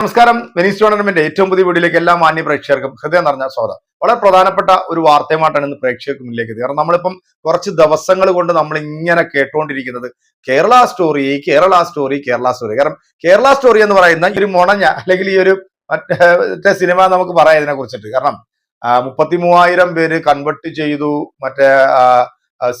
നമസ്കാരം. Venice tournament ഏറ്റവും പുതിയ വീഡിയോയിലേക്ക് എല്ലാ മാന്യ പ്രേക്ഷകർക്കും ഹൃദയം നിറഞ്ഞ സ്വാഗതം. വളരെ പ്രധാനപ്പെട്ട ഒരു വാർത്തയുമായിട്ടാണ് ഇന്ന് പ്രേക്ഷകർക്ക് മുന്നിലേക്ക് കാരണം നമ്മളിപ്പം കുറച്ച് ദിവസങ്ങൾ കൊണ്ട് നമ്മൾ ഇങ്ങനെ കേട്ടുകൊണ്ടിരിക്കുന്നത് Kerala story Kerala story Kerala story. കാരണം കേരള സ്റ്റോറി എന്ന് പറയുന്ന ഒരു മുണഞ്ഞ അല്ലെങ്കിൽ ഈ ഒരു മറ്റേ സിനിമ നമുക്ക് പറയാം ഇതിനെ കുറിച്ചിട്ട് കാരണം മുപ്പത്തി മൂവായിരം പേര് കൺവെർട്ട് ചെയ്തു. മറ്റേ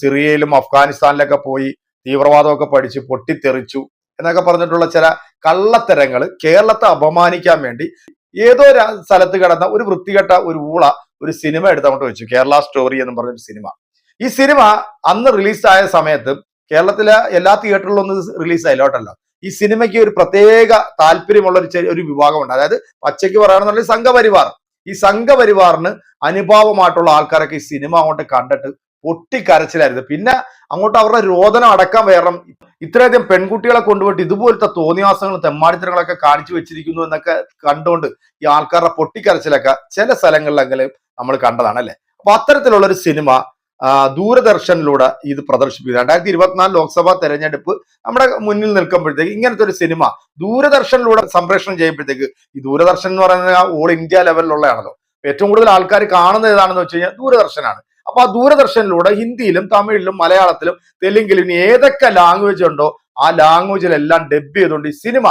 സിറിയയിലും അഫ്ഗാനിസ്ഥാനിലൊക്കെ പോയി. തീവ്രവാദമൊക്കെ പഠിച്ച് പൊട്ടിത്തെറിച്ചു. എന്നൊക്കെ പറഞ്ഞിട്ടുള്ള ചില കള്ളത്തരങ്ങൾ കേരളത്തെ അപമാനിക്കാൻ വേണ്ടി ഏതോ സ്ഥലത്ത് കിടന്ന ഒരു വൃത്തികെട്ട ഒരു ഊള ഒരു സിനിമ എടുത്ത് വെച്ചു. കേരള സ്റ്റോറി എന്ന് പറഞ്ഞൊരു സിനിമ. ഈ സിനിമ അന്ന് റിലീസായ സമയത്ത് കേരളത്തിലെ എല്ലാ തിയേറ്ററിലും ഒന്ന് റിലീസായില്ല കേട്ടല്ലോ ഈ സിനിമയ്ക്ക് ഒരു പ്രത്യേക താല്പര്യമുള്ള ഒരു ഒരു വിഭാഗമുണ്ട്. അതായത് പച്ചയ്ക്ക് പറയുകയാണെന്നുണ്ടെങ്കിൽ സംഘപരിവാർ. ഈ സംഘപരിവാറിന് അനുഭാവമായിട്ടുള്ള ആൾക്കാരൊക്കെ ഈ സിനിമ അങ്ങോട്ട് കണ്ടിട്ട് പൊട്ടിക്കരച്ചിലായിരുന്നു. പിന്നെ അങ്ങോട്ട് അവരുടെ രോദനം അടക്കാൻ വേറെ ഇത്രയധികം പെൺകുട്ടികളെ കൊണ്ടുപോയിട്ട് ഇതുപോലത്തെ തോന്നിവാസങ്ങളും തെമ്മാടിത്തരങ്ങളൊക്കെ കാണിച്ചു വെച്ചിരിക്കുന്നു എന്നൊക്കെ കണ്ടുകൊണ്ട് ഈ ആൾക്കാരുടെ പൊട്ടിക്കരച്ചിലൊക്കെ ചില സ്ഥലങ്ങളിലെങ്കിലും നമ്മൾ കണ്ടതാണ് അല്ലെ? അപ്പൊ അത്തരത്തിലുള്ള ഒരു സിനിമ ദൂരദർശനിലൂടെ ഇത് പ്രദർശിപ്പിക്കുക രണ്ടായിരത്തി ഇരുപത്തിനാല് ലോക്സഭാ തെരഞ്ഞെടുപ്പ് നമ്മുടെ മുന്നിൽ നിൽക്കുമ്പോഴത്തേക്ക് ഇങ്ങനത്തെ ഒരു സിനിമ ദൂരദർശനിലൂടെ സംപ്രേഷണം ചെയ്യുമ്പോഴത്തേക്ക് ഈ ദൂരദർശൻ എന്ന് പറയുന്നത് ഓൾ ഇന്ത്യ ലെവലിലുള്ളതാണല്ലോ. ഏറ്റവും കൂടുതൽ ആൾക്കാർ കാണുന്നത് ഏതാണെന്ന് വെച്ച് കഴിഞ്ഞാൽ ദൂരദർശനാണ്. അപ്പൊ ആ ദൂരദർശനിലൂടെ ഹിന്ദിയിലും തമിഴിലും മലയാളത്തിലും തെലുങ്കിലും ഏതൊക്കെ ലാംഗ്വേജ് ഉണ്ടോ ആ ലാംഗ്വേജിലെല്ലാം ഡബ് ചെയ്തുകൊണ്ട് ഈ സിനിമ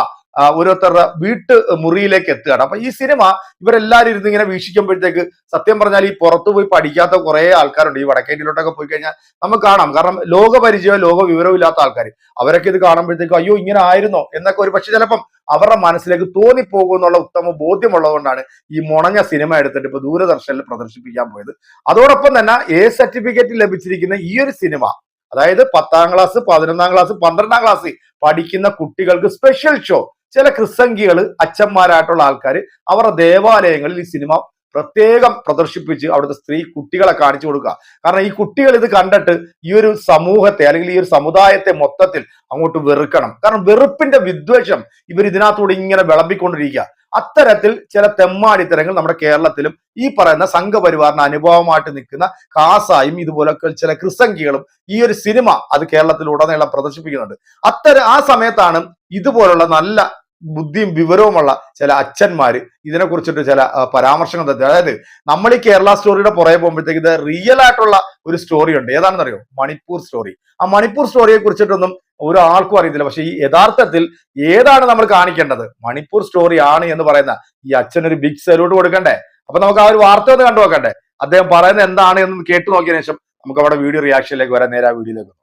ഓരോരുത്തരുടെ വീട്ട് മുറിയിലേക്ക് എത്തുകയാണ്. അപ്പൊ ഈ സിനിമ ഇവരെല്ലാവരും ഇരുന്ന് ഇങ്ങനെ വീക്ഷിക്കുമ്പോഴത്തേക്ക് സത്യം പറഞ്ഞാൽ ഈ പുറത്തു പോയി പഠിക്കാത്ത കുറെ ആൾക്കാരുണ്ട്. ഈ വടക്കേണ്ടിയിലോട്ടൊക്കെ പോയി കഴിഞ്ഞാൽ നമുക്ക് കാണാം. കാരണം ലോക പരിചയമോ ലോക വിവരവും ഇല്ലാത്ത ആൾക്കാർ. അവരൊക്കെ ഇത് കാണുമ്പോഴത്തേക്കും അയ്യോ ഇങ്ങനെ ആയിരുന്നോ? എന്നൊക്കെ ഒരു പക്ഷെ ചിലപ്പം അവരുടെ മനസ്സിലേക്ക് തോന്നിപ്പോകും എന്നുള്ള ഉത്തമ ബോധ്യമുള്ളതുകൊണ്ടാണ് ഈ മുണഞ്ഞ സിനിമ എടുത്തിട്ട് ഇപ്പൊ ദൂരദർശനിൽ പ്രദർശിപ്പിക്കാൻ പോയത്. അതോടൊപ്പം തന്നെ എ സർട്ടിഫിക്കറ്റ് ലഭിച്ചിരിക്കുന്ന ഈ ഒരു സിനിമ അതായത് പത്താം ക്ലാസ് പതിനൊന്നാം ക്ലാസ് പന്ത്രണ്ടാം ക്ലാസ് പഠിക്കുന്ന കുട്ടികൾക്ക് സ്പെഷ്യൽ ഷോ ചില ക്രിസംഖികൾ അച്ഛന്മാരായിട്ടുള്ള ആൾക്കാർ അവരുടെ ദേവാലയങ്ങളിൽ ഈ സിനിമ പ്രത്യേകം പ്രദർശിപ്പിച്ച് അവിടുത്തെ സ്ത്രീ കുട്ടികളെ കാണിച്ചു കൊടുക്കുക. കാരണം ഈ കുട്ടികൾ ഇത് കണ്ടിട്ട് ഈ ഒരു സമൂഹത്തെ അല്ലെങ്കിൽ ഈ ഒരു സമുദായത്തെ മൊത്തത്തിൽ അങ്ങോട്ട് വെറുക്കണം. കാരണം വെറുപ്പിന്റെ വിദ്വേഷം ഇവർ ഇതിനകത്തൂടെ ഇങ്ങനെ വിളമ്പിക്കൊണ്ടിരിക്കുക. അത്തരത്തിൽ ചില തെമ്മാടിത്തരങ്ങൾ നമ്മുടെ കേരളത്തിലും ഈ പറയുന്ന സംഘപരിവാറിന് അനുഭവമായിട്ട് നിൽക്കുന്ന കാസായും ഇതുപോലൊക്കെ ചില ക്രിസംഖികളും ഈ ഒരു സിനിമ അത് കേരളത്തിൽ ഉടനീളം പ്രദർശിപ്പിക്കുന്നുണ്ട്. അത്തരം ആ സമയത്താണ് ഇതുപോലുള്ള നല്ല ബുദ്ധിയും വിവരവുമുള്ള ചില അച്ഛന്മാര് ഇതിനെ കുറിച്ചിട്ട് ചില പരാമർശങ്ങൾ നടത്തി അതായത് നമ്മൾ ഈ കേരള സ്റ്റോറിയുടെ പുറകെ പോകുമ്പോഴത്തേക്ക് ഇത് റിയൽ ആയിട്ടുള്ള ഒരു സ്റ്റോറി ഉണ്ട്. ഏതാണെന്ന് അറിയോ മണിപ്പൂർ സ്റ്റോറി ആ മണിപ്പൂർ സ്റ്റോറിയെ കുറിച്ചിട്ടൊന്നും ഒരാൾക്കും അറിയത്തില്ല. പക്ഷെ ഈ യഥാർത്ഥത്തിൽ ഏതാണ് നമ്മൾ കാണിക്കേണ്ടത്? മണിപ്പൂർ സ്റ്റോറി ആണ് എന്ന് പറയുന്ന ഈ അച്ഛൻ ഒരു ബിഗ് സല്യൂട്ട് കൊടുക്കണ്ടേ? അപ്പൊ നമുക്ക് ആ ഒരു വാർത്ത ഒന്ന് കണ്ടു നോക്കണ്ടേ അദ്ദേഹം പറയുന്നത് എന്താണ് എന്ന് കേട്ടു നോക്കിയതിനു ശേഷം നമുക്ക് അവിടെ വീഡിയോ റിയാക്ഷനിലേക്ക് വരാൻ നേരെ ആ വീഡിയോയിലേക്ക്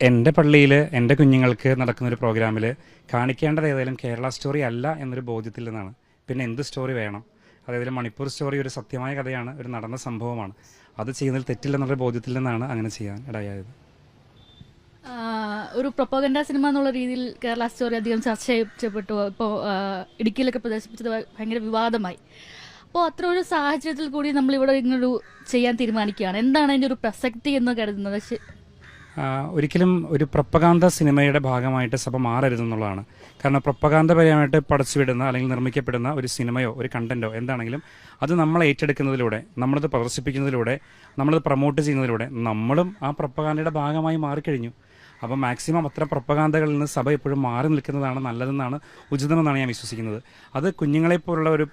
എന്റെ പള്ളിയിൽ എന്റെ കുഞ്ഞുങ്ങൾക്ക് നടക്കുന്ന ഒരു പ്രോഗ്രാമിൽ കാണിക്കേണ്ടത് ഏതായാലും കേരള സ്റ്റോറി അല്ല എന്നൊരു ബോധ്യത്തിൽ നിന്നാണ്. പിന്നെ എന്ത് സ്റ്റോറി വേണം? അതായത് മണിപ്പൂർ സ്റ്റോറി ഒരു സത്യമായ കഥയാണ് ഒരു നടന്ന സംഭവമാണ്. അത് ചെയ്യുന്നതിൽ തെറ്റില്ലെന്നുള്ള ബോധ്യത്തിൽ നിന്നാണ് അങ്ങനെ ചെയ്യാൻ ഇടയായത്. ഒരു പ്രൊപ്പഗൻഡ സിനിമ എന്നുള്ള രീതിയിൽ കേരള സ്റ്റോറി അധികം ചർച്ച ചെയ്യപ്പെട്ടു. ഇപ്പോൾ ഇടുക്കിയിലൊക്കെ പ്രദർശിപ്പിച്ചത് ഭയങ്കര വിവാദമായി. അപ്പോൾ അത്ര ഒരു സാഹചര്യത്തിൽ കൂടി നമ്മളിവിടെ ഇങ്ങനൊരു ചെയ്യാൻ തീരുമാനിക്കുകയാണ്. എന്താണ് അതിന്റെ ഒരു പ്രസക്തി എന്ന് കരുതുന്നത്? ഒരിക്കലും ഒരു പ്രപ്പകാന്ത സിനിമയുടെ ഭാഗമായിട്ട് സഭ മാറരുതെന്നുള്ളതാണ് കാരണം പ്രപ്പകാന്തപരമായിട്ട് പടച്ചുവിടുന്ന അല്ലെങ്കിൽ നിർമ്മിക്കപ്പെടുന്ന ഒരു സിനിമയോ ഒരു കണ്ടന്റോ എന്താണെങ്കിലും അത് നമ്മൾ ഏറ്റെടുക്കുന്നതിലൂടെ നമ്മളത് പ്രദർശിപ്പിക്കുന്നതിലൂടെ നമ്മളത് പ്രൊമോട്ട് ചെയ്യുന്നതിലൂടെ നമ്മളും ആ പ്രപ്പകാന്തയുടെ ഭാഗമായി മാറിക്കഴിഞ്ഞു. അപ്പോൾ മാക്സിമം അത്തരം പ്രപ്പകാന്തകളിൽ നിന്ന് സഭ എപ്പോഴും മാറി നിൽക്കുന്നതാണ് നല്ലതെന്നാണ് ഉചിതമെന്നാണ് ഞാൻ വിശ്വസിക്കുന്നത്. അത് കുഞ്ഞുങ്ങളെപ്പോലുള്ള ഒരു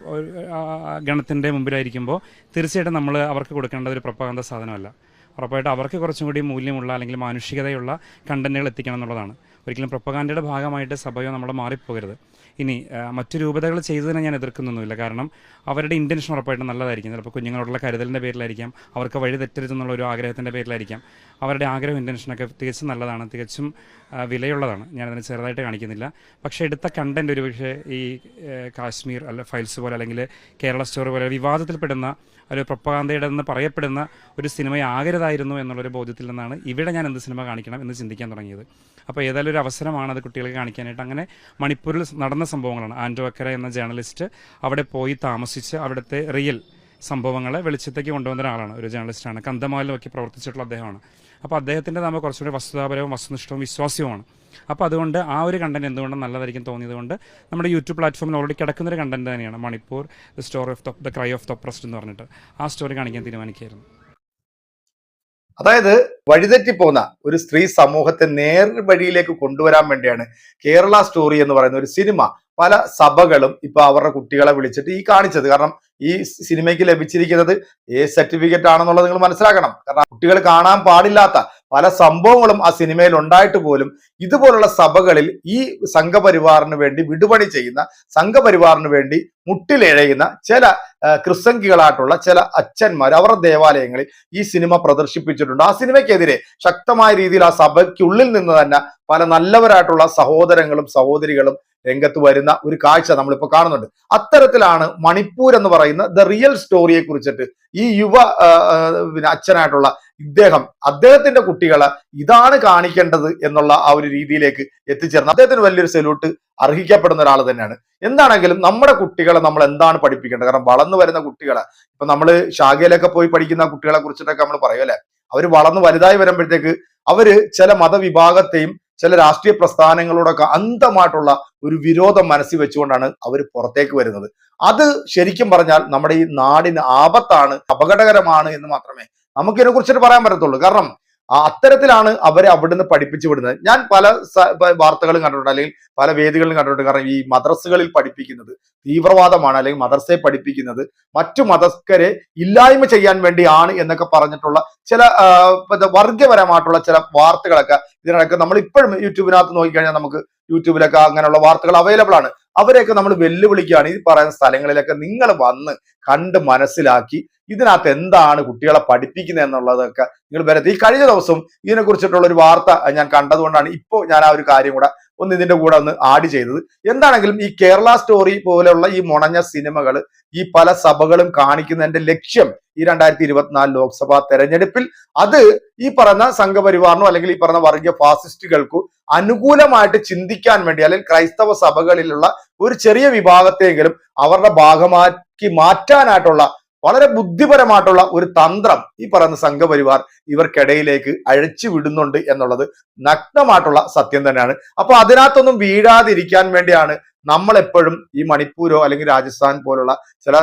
ഗണത്തിന്റെ മുമ്പിലായിരിക്കുമ്പോൾ തീർച്ചയായിട്ടും നമ്മൾ അവർക്ക് കൊടുക്കേണ്ട ഒരു പ്രപ്പകാന്ത സാധനമല്ല. ഉറപ്പായിട്ടും അവർക്ക് കുറച്ചും കൂടി മൂല്യമുള്ള അല്ലെങ്കിൽ മാനുഷികതയുള്ള കണ്ടന്റുകൾ എത്തിക്കണം എന്നുള്ളതാണ്. ഒരിക്കലും പ്രൊപ്പഗാൻഡയുടെ ഭാഗമായിട്ട് സഭയോ നമ്മൾ മാറിപ്പോകരുത്. ഇനി മറ്റു രൂപതകൾ ചെയ്തതിനെ ഞാൻ എതിർക്കുന്നൊന്നുമില്ല. കാരണം അവരുടെ ഇന്റൻഷൻ ഉറപ്പായിട്ടും നല്ലതായിരിക്കും. ചിലപ്പോൾ കുഞ്ഞുങ്ങളോടുള്ള കരുതലിന്റെ പേരിലായിരിക്കാം. അവർക്ക് വഴി തെറ്റരുതെന്നുള്ള ഒരു ആഗ്രഹത്തിന്റെ പേരിലായിരിക്കാം. അവരുടെ ആഗ്രഹം ഇന്റൻഷനൊക്കെ തികച്ചും നല്ലതാണ്. തികച്ചും വിലയുള്ളതാണ്. ഞാനതിനെ ചെറുതായിട്ട് കാണിക്കുന്നില്ല. പക്ഷേ എടുത്ത കണ്ടന്റ് ഒരുപക്ഷെ ഈ കാശ്മീർ അല്ല ഫൈൽസ് പോലെ അല്ലെങ്കിൽ കേരള സ്റ്റോറി പോലെ വിവാദത്തിൽപ്പെടുന്ന ഒരു പ്രൊപ്പകാന്തയുടെ എന്ന് പറയപ്പെടുന്ന ഒരു സിനിമയാകരുതായിരുന്നു എന്നുള്ളൊരു ബോധ്യത്തിൽ നിന്നാണ് ഇവിടെ ഞാൻ എന്ത് സിനിമ കാണിക്കണം എന്ന് ചിന്തിക്കാൻ തുടങ്ങിയത്. അപ്പോൾ ഏതായാലും ഒരു അവസരമാണ് അത് കുട്ടികൾക്ക് കാണിക്കാനായിട്ട്. അങ്ങനെ മണിപ്പൂരിൽ നടന്ന സംഭവങ്ങളാണ്. ആൻഡോ അക്കര എന്ന ജേർണലിസ്റ്റ് അവിടെ പോയി താമസിച്ച് അവിടുത്തെ റിയൽ സംഭവങ്ങളെ വെളിച്ചത്തേക്ക് കൊണ്ടുവന്ന ഒരാളാണ് ഒരു ജേർണലിസ്റ്റാണ് കന്തമാലിലൊക്കെ പ്രവർത്തിച്ചിട്ടുള്ള അദ്ദേഹമാണ്. അപ്പോൾ അദ്ദേഹത്തിന്റെ നമ്മൾ കുറച്ചുകൂടി വസ്തുതാപരവും വസ്തുനിഷ്ഠവും വിശ്വാസ്യവുമാണ്. അപ്പോൾ അതുകൊണ്ട് ആ ഒരു കണ്ടന്റ് എന്തുകൊണ്ടും നല്ലതായിരിക്കും തോന്നിയത് കൊണ്ട് നമ്മുടെ യൂട്യൂബ് പ്ലാറ്റ്ഫോമിൽ ഓൾറെഡി കിടക്കുന്ന ഒരു കണ്ടന്റ് തന്നെയാണ് Manipur the story of the cry of the priest എന്ന് പറഞ്ഞിട്ട്. ആ സ്റ്റോറി കാണിക്കാൻ തീരുമാനിക്കുകയായിരുന്നു. അതായത് വഴിതെറ്റിപ്പോകുന്ന ഒരു സ്ത്രീ സമൂഹത്തെ നേർ വഴിയിലേക്ക് കൊണ്ടുവരാൻ വേണ്ടിയാണ് കേരള സ്റ്റോറി എന്ന് പറയുന്ന ഒരു സിനിമ പല സഭകളും ഇപ്പൊ അവരുടെ കുട്ടികളെ വിളിച്ചിട്ട് ഈ കാണിച്ചത്. കാരണം ഈ സിനിമയ്ക്ക് ലഭിച്ചിരിക്കുന്നത് ഏ സർട്ടിഫിക്കറ്റ് ആണെന്നുള്ളത് നിങ്ങൾ മനസ്സിലാക്കണം. കാരണം കുട്ടികൾ കാണാൻ പാടില്ലാത്ത പല സംഭവങ്ങളും ആ സിനിമയിൽ ഉണ്ടായിട്ട് പോലും ഇതുപോലുള്ള സഭകളിൽ ഈ സംഘപരിവാറിന് വേണ്ടി വിടുപണി ചെയ്യുന്ന സംഘപരിവാറിന് വേണ്ടി മുട്ടിലിഴയുന്ന ചില ആ, ചില അച്ഛന്മാർ അവരുടെ ദേവാലയങ്ങളിൽ ഈ സിനിമ പ്രദർശിപ്പിച്ചിട്ടുണ്ട്. ആ സിനിമയ്ക്കെതിരെ ശക്തമായ രീതിയിൽ ആ സഭയ്ക്കുള്ളിൽ നിന്ന് തന്നെ പല നല്ലവരായിട്ടുള്ള സഹോദരങ്ങളും സഹോദരികളും രംഗത്ത് വരുന്ന ഒരു കാഴ്ച നമ്മളിപ്പോൾ കാണുന്നുണ്ട്. അത്തരത്തിലാണ് മണിപ്പൂർ എന്ന് പറയുന്ന ദ റിയൽ സ്റ്റോറിയെ കുറിച്ചിട്ട് ഈ യുവ പിന്നെ അച്ഛനായിട്ടുള്ള ഇദ്ദേഹം അദ്ദേഹത്തിന്റെ കുട്ടികളെ ഇതാണ് കാണിക്കേണ്ടത് എന്നുള്ള ആ ഒരു രീതിയിലേക്ക് എത്തിച്ചേർന്ന് അദ്ദേഹത്തിന് വലിയൊരു സെല്യൂട്ട് അർഹിക്കപ്പെടുന്ന ഒരാൾ തന്നെയാണ്. എന്താണെങ്കിലും നമ്മുടെ കുട്ടികളെ നമ്മൾ എന്താണ് പഠിപ്പിക്കേണ്ടത്? കാരണം വളർന്നു വരുന്ന കുട്ടികളെ ഇപ്പൊ നമ്മൾ ശാഖയിലൊക്കെ പോയി പഠിക്കുന്ന കുട്ടികളെ കുറിച്ചിട്ടൊക്കെ നമ്മൾ പറയുമല്ലേ അവർ വളർന്നു വലുതായി വരുമ്പോഴത്തേക്ക് അവർ ചില മതവിഭാഗത്തെയും ചില രാഷ്ട്രീയ പ്രസ്ഥാനങ്ങളോടൊക്കെ അന്ധമായിട്ടുള്ള ഒരു വിരോധം മനസ്സിൽ വെച്ചുകൊണ്ടാണ് അവർ പുറത്തേക്ക് വരുന്നത്. അത് ശരിക്കും പറഞ്ഞാൽ നമ്മുടെ ഈ നാടിന് ആപത്താണ് അപകടകരമാണ് എന്ന് മാത്രമേ നമുക്കിതിനെ കുറിച്ചിട്ട് പറയാൻ പറ്റത്തുള്ളൂ. കാരണം അത്തരത്തിലാണ് അവരെ അവിടുന്ന് പഠിപ്പിച്ചു വിടുന്നത്. ഞാൻ പല വാർത്തകളും കണ്ടിട്ടുണ്ട്. അല്ലെങ്കിൽ പല വേദികളിലും കണ്ടിട്ടുണ്ട്. കാരണം ഈ മദ്രസകളിൽ പഠിപ്പിക്കുന്നത് തീവ്രവാദമാണ്. അല്ലെങ്കിൽ മദർസയെ പഠിപ്പിക്കുന്നത് മറ്റു മതസ്ഥരെ ഇല്ലായ്മ ചെയ്യാൻ വേണ്ടിയാണ് എന്നൊക്കെ പറഞ്ഞിട്ടുള്ള ചില വർഗപരമായിട്ടുള്ള ചില വാർത്തകളൊക്കെ ഇതിനൊക്കെ നമ്മൾ ഇപ്പോഴും യൂട്യൂബിനകത്ത് നോക്കിക്കഴിഞ്ഞാൽ നമുക്ക് യൂട്യൂബിലൊക്കെ അങ്ങനെയുള്ള വാർത്തകൾ അവൈലബിൾ ആണ്. അവരെയൊക്കെ നമ്മൾ വെല്ലുവിളിക്കുകയാണ്. ഈ പറയുന്ന സ്ഥലങ്ങളിലൊക്കെ നിങ്ങൾ വന്ന് കണ്ട് മനസ്സിലാക്കി ഇതിനകത്ത് എന്താണ് കുട്ടികളെ പഠിപ്പിക്കുന്നത് എന്നുള്ളതൊക്കെ നിങ്ങൾ വരത്തി ഈ കഴിഞ്ഞ ദിവസം ഇതിനെ കുറിച്ചിട്ടുള്ള ഒരു വാർത്ത ഞാൻ കണ്ടതുകൊണ്ടാണ് ഇപ്പോൾ ഞാൻ ആ ഒരു കാര്യം കൂടെ ഒന്ന് ഇതിന്റെ കൂടെ ഒന്ന് ആഡ് ചെയ്തത്. എന്താണെങ്കിലും ഈ കേരള സ്റ്റോറി പോലെയുള്ള ഈ മുണഞ്ഞ സിനിമകൾ ഈ പല സഭകളും കാണിക്കുന്നതിന്റെ ലക്ഷ്യം ഈ രണ്ടായിരത്തി ഇരുപത്തിനാല് ലോക്സഭാ തെരഞ്ഞെടുപ്പിൽ അത് ഈ പറഞ്ഞ സംഘപരിവാറിനോ അല്ലെങ്കിൽ ഈ പറഞ്ഞ വർഗീയ ഫാസിസ്റ്റുകൾക്കു അനുകൂലമായിട്ട് ചിന്തിക്കാൻ വേണ്ടി അല്ലെങ്കിൽ ക്രൈസ്തവ സഭകളിലുള്ള ഒരു ചെറിയ വിഭാഗത്തെങ്കിലും അവരുടെ ഭാഗമാക്കി മാറ്റാനായിട്ടുള്ള വളരെ ബുദ്ധിപരമായിട്ടുള്ള ഒരു തന്ത്രം ഈ പറയുന്ന സംഘപരിവാർ ഇവർക്കിടയിലേക്ക് അഴിച്ചു വിടുന്നുണ്ട് എന്നുള്ളത് നഗ്നമായിട്ടുള്ള സത്യം തന്നെയാണ്. അപ്പൊ അതിനകത്തൊന്നും വീഴാതിരിക്കാൻ വേണ്ടിയാണ് നമ്മൾ എപ്പോഴും ഈ മണിപ്പൂരോ അല്ലെങ്കിൽ രാജസ്ഥാൻ പോലുള്ള ചില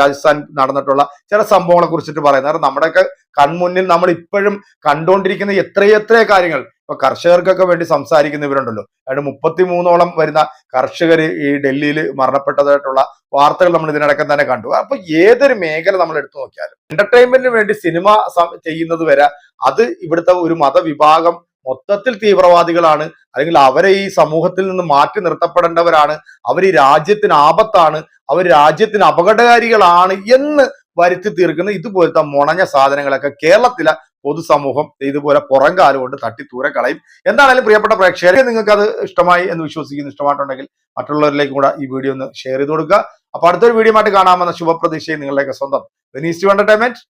രാജസ്ഥാൻ നടന്നിട്ടുള്ള ചില സംഭവങ്ങളെ കുറിച്ചിട്ട് പറയുന്നത്. കാരണം നമ്മുടെയൊക്കെ കൺമുന്നിൽ നമ്മൾ ഇപ്പോഴും കണ്ടുകൊണ്ടിരിക്കുന്ന എത്രയെത്ര കാര്യങ്ങൾ. ഇപ്പൊ കർഷകർക്കൊക്കെ വേണ്ടി സംസാരിക്കുന്നവരുണ്ടല്ലോ അതായത് മുപ്പത്തിമൂന്നോളം വരുന്ന കർഷകർ ഈ ഡൽഹിയിൽ മരണപ്പെട്ടതായിട്ടുള്ള വാർത്തകൾ നമ്മൾ ഇതിനടക്കം തന്നെ കണ്ടു. അപ്പൊ ഏതൊരു മേഖല നമ്മൾ എടുത്തു നോക്കിയാലും എന്റർടൈൻമെന്റിന് വേണ്ടി സിനിമ ചെയ്യുന്നത് വരെ അത് ഇവിടുത്തെ ഒരു മതവിഭാഗം മൊത്തത്തിൽ തീവ്രവാദികളാണ്. അല്ലെങ്കിൽ അവരെ ഈ സമൂഹത്തിൽ നിന്ന് മാറ്റി നിർത്തപ്പെടേണ്ടവരാണ്. അവർ ഈ രാജ്യത്തിന് ആപത്താണ്. അവർ രാജ്യത്തിന് അപകടകാരികളാണ് എന്ന് വരുത്തി തീർക്കുന്ന ഇതുപോലത്തെ മുണഞ്ഞ സാധനങ്ങളൊക്കെ കേരളത്തിലെ പൊതുസമൂഹം ഇതുപോലെ പുറംകാലം കൊണ്ട് തട്ടി ദൂരെ കളയും. എന്താണെങ്കിലും പ്രിയപ്പെട്ട പ്രേക്ഷകരെ നിങ്ങൾക്ക് അത് ഇഷ്ടമായി എന്ന് വിശ്വസിക്കുന്നു ഇഷ്ടമായിട്ടുണ്ടെങ്കിൽ മറ്റുള്ളവരിലേക്കും കൂടെ ഈ വീഡിയോ ഒന്ന് ഷെയർ ചെയ്ത് കൊടുക്കുക. അപ്പൊ അടുത്തൊരു വീഡിയോ ആയിട്ട് കാണാമെന്ന ശുഭപ്രതീക്ഷയും നിങ്ങളുടെയൊക്കെ സ്വന്തം എന്റർടൈൻമെന്റ്